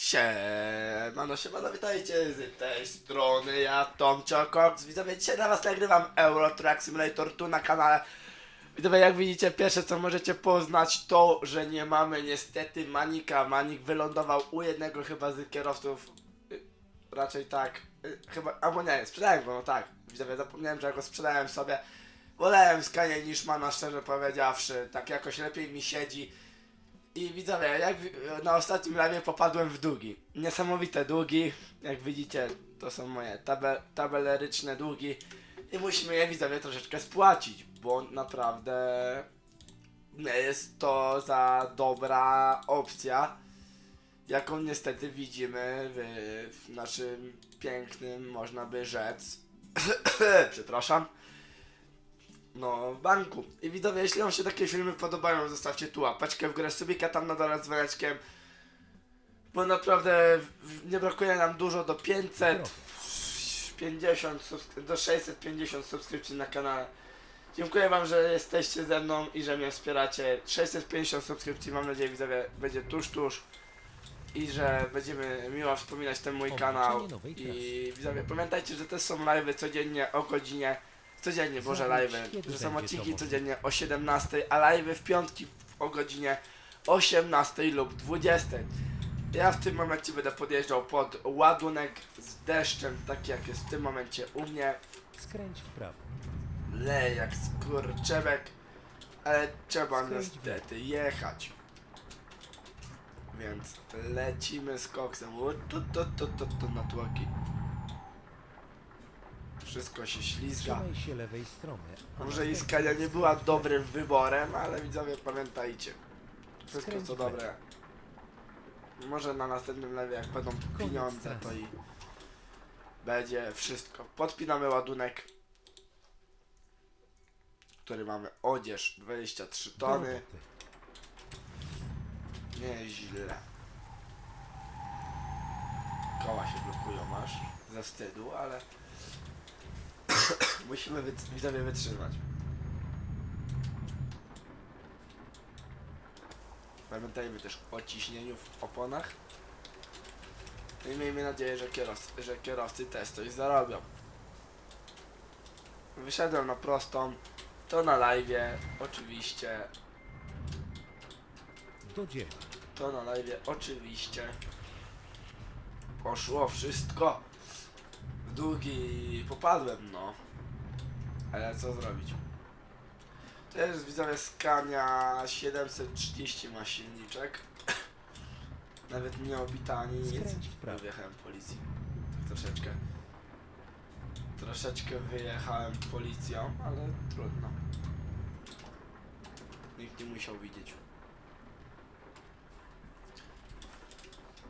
Siemano, siemano, witajcie z tej strony, ja Tomcio Cox, widzowie, dzisiaj dla was nagrywam Euro Truck Simulator tu na kanale. Widzowie, jak widzicie, pierwsze co możecie poznać to, że nie mamy niestety Manika, Manik wylądował u jednego chyba z kierowców, y, raczej tak, y, chyba, albo nie, sprzedałem go, no tak, widzowie, zapomniałem, że go sprzedałem sobie, wolałem Skanie niż Mana, szczerze powiedziawszy, tak jakoś lepiej mi siedzi. I widzowie, jak na ostatnim live popadłem w długi. Niesamowite długi. Jak widzicie, to są moje tabel tabeleryczne długi. I musimy je widzowie troszeczkę spłacić, bo naprawdę nie jest to za dobra opcja, jaką niestety widzimy w, w naszym pięknym, można by rzec, przepraszam, no, w banku. I widzowie, jeśli wam się takie filmy podobają, zostawcie tu łapeczkę w górę, subika tam na dole z dzwoneczkiem. Bo naprawdę nie brakuje nam dużo do 550, subs- do 650 subskrypcji na kanale. Dziękuję wam, że jesteście ze mną i że mnie wspieracie. 650 subskrypcji, mam nadzieję, widzowie, będzie tuż, tuż. I że będziemy miło wspominać ten mój kanał. I widzowie, pamiętajcie, że też są live'y codziennie o godzinie codziennie, Boże, live'y, że są odcinki codziennie o 17, a live'y w piątki o godzinie 18 lub 20. Ja w tym momencie będę podjeżdżał pod ładunek z deszczem, taki jak jest w tym momencie u mnie. Skręć w prawo. Leje jak skurczebek, ale trzeba Skręć niestety jechać. Więc lecimy z koksem. U, Tu, tu, tu, tu, tu na tłoki. Wszystko się ślizga. Trzymaj się lewej strony. a Może następnie Iskania nie była skręć w lewo. dobrym wyborem, ale widzowie pamiętajcie. Wszystko Skręć co w lewo. dobre. Może na następnym lewie jak będą pieniądze to i będzie wszystko. Podpinamy ładunek, który mamy odzież 23 Do tony. roboty. Nieźle. Koła się blokują masz ze wstydu, ale musimy widzowie wytrzymać. Pamiętajmy też o ciśnieniu w oponach. No I miejmy nadzieję, że kierowcy, że kierowcy też coś zarobią. Wyszedłem na prostą, to na live, oczywiście. Do dzieła. To na live oczywiście poszło wszystko długi popadłem no. Ale co zrobić? To jest widzowie Scania 730 ma silniczek. Nawet nie obita ani nic. Skręć w prawo. wyjechałem policji. Tak troszeczkę. Troszeczkę wyjechałem policją ale trudno. Nikt nie musiał widzieć U, tu, tu, tu, tu, tu, tu, ru, tu, tu.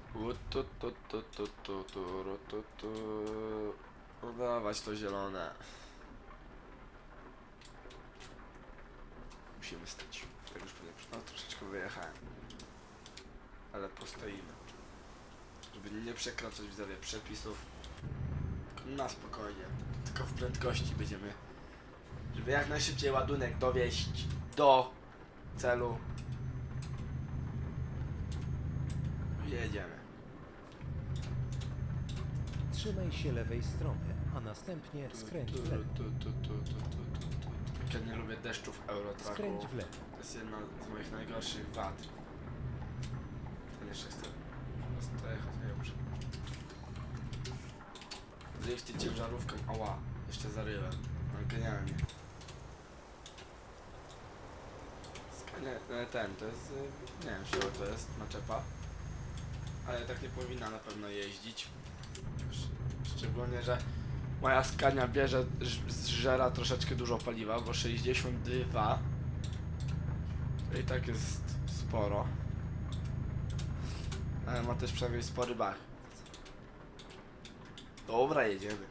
Udawać to zielone. Musimy stać. Tak już powiem. No troszeczkę wyjechałem. Ale postoimy. Żeby nie przekraczać widzowie przepisów. Na spokojnie. Tylko w prędkości będziemy. Żeby jak najszybciej ładunek dowieść do celu. Jedziemy. Trzymaj się lewej strony, a następnie skręć w lewo. Tu, tu, tu, tu, tu, tu, tu, tu. Ja nie lubię deszczu w Eurotraku. Skręć w lewo. To jest jedna z moich najgorszych wad. To jeszcze chcę po prostu jechać, nie muszę. Zjeźdźcie ciężarówką, ała, jeszcze zaryłem. No genialnie. Skania, e, ten, to jest, y, nie wiem, z czego to jest, naczepa. Ale tak nie powinna na pewno jeździć. Sz- Szczególnie, że moja skania bierze, zżera troszeczkę dużo paliwa, bo 62 to i tak jest sporo. Ale ma też przynajmniej spory bach. Dobra, jedziemy.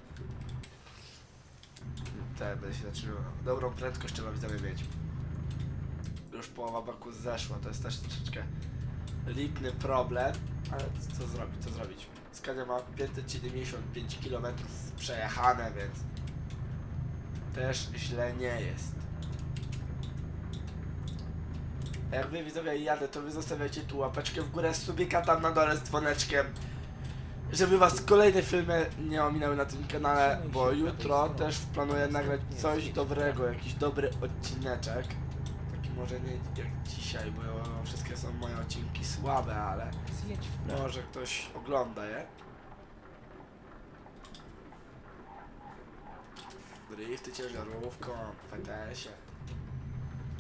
Te będę się zatrzymał. Dobrą prędkość trzeba widzowie mieć. Już połowa baku zeszła, to jest też troszeczkę lipny problem, ale co zrobić, co zrobić. Skania ma 575 km przejechane, więc też źle nie jest. Jak wy widzowie jadę, to wy zostawiajcie tu łapeczkę w górę, subika tam na dole z dzwoneczkiem. Żeby was kolejne filmy nie ominęły na tym kanale, bo jutro też planuję nagrać coś dobrego, jakiś dobry odcineczek. Może nie jak dzisiaj, bo wszystkie są moje odcinki słabe, ale Zjedź w prawo. może ktoś ogląda je. Drifty ciężarówką, w FTS-ie.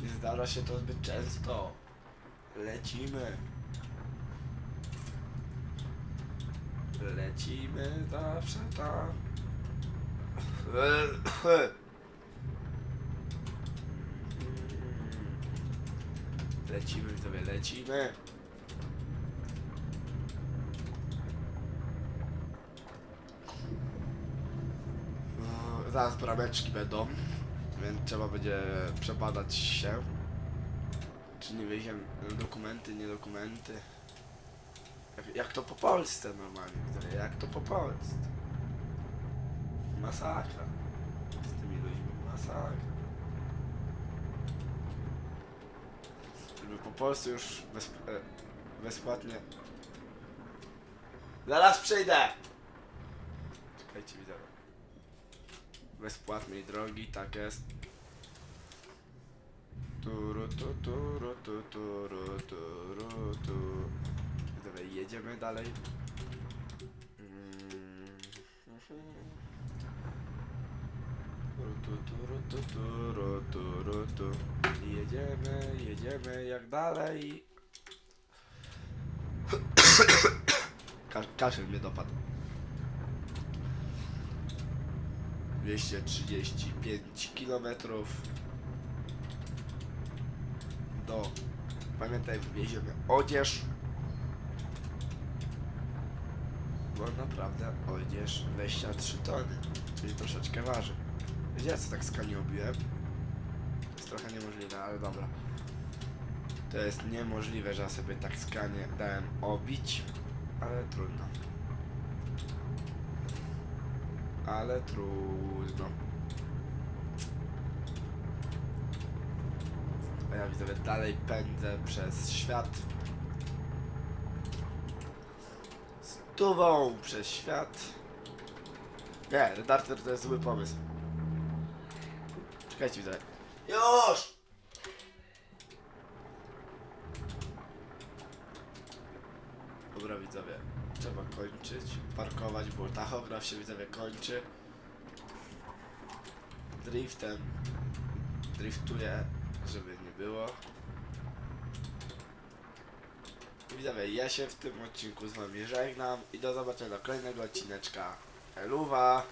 Nie zdarza się to zbyt często. Lecimy. Lecimy zawsze tam. Lecimy, widzowie, lecimy. No, Zaraz brameczki będą, więc trzeba będzie przebadać się. Czy nie wieziemy dokumenty, nie dokumenty. Jak, jak to po Polsce normalnie, widzowie, jak to po Polsce. Masakra. Z tymi ludźmi, masakra. Żeby po polsku już bez, e, bezpłatnie. Zaraz przyjdę! Czekajcie, widzowie. Bezpłatnej drogi, tak jest. Turu, tu, turu, tu, turu, turu, tu. Dobra, jedziemy dalej. Mm, tu, turu, tu, turu, turu, tu. I Jedziemy, jedziemy jak dalej. Ka kaszel mnie dopadł. 235 km do pamiętaj wywieziemy odzież bo naprawdę odzież 23 tony czyli troszeczkę waży wiecie co tak skali obiłem to jest trochę niemożliwe ale dobra to jest niemożliwe że ja sobie tak skanie dałem obić ale trudno ale trudno. A ja widzę, dalej pędzę przez świat. Stówą przez świat. Nie, Redarter to jest zły pomysł. Czekajcie, widzę. Już! Dobra widzowie, trzeba kończyć, parkować, bo tachograf się widzowie kończy. Driftem driftuję, żeby nie było. I Widzowie, ja się w tym odcinku z wami żegnam i do zobaczenia do kolejnego odcineczka. Eluwa!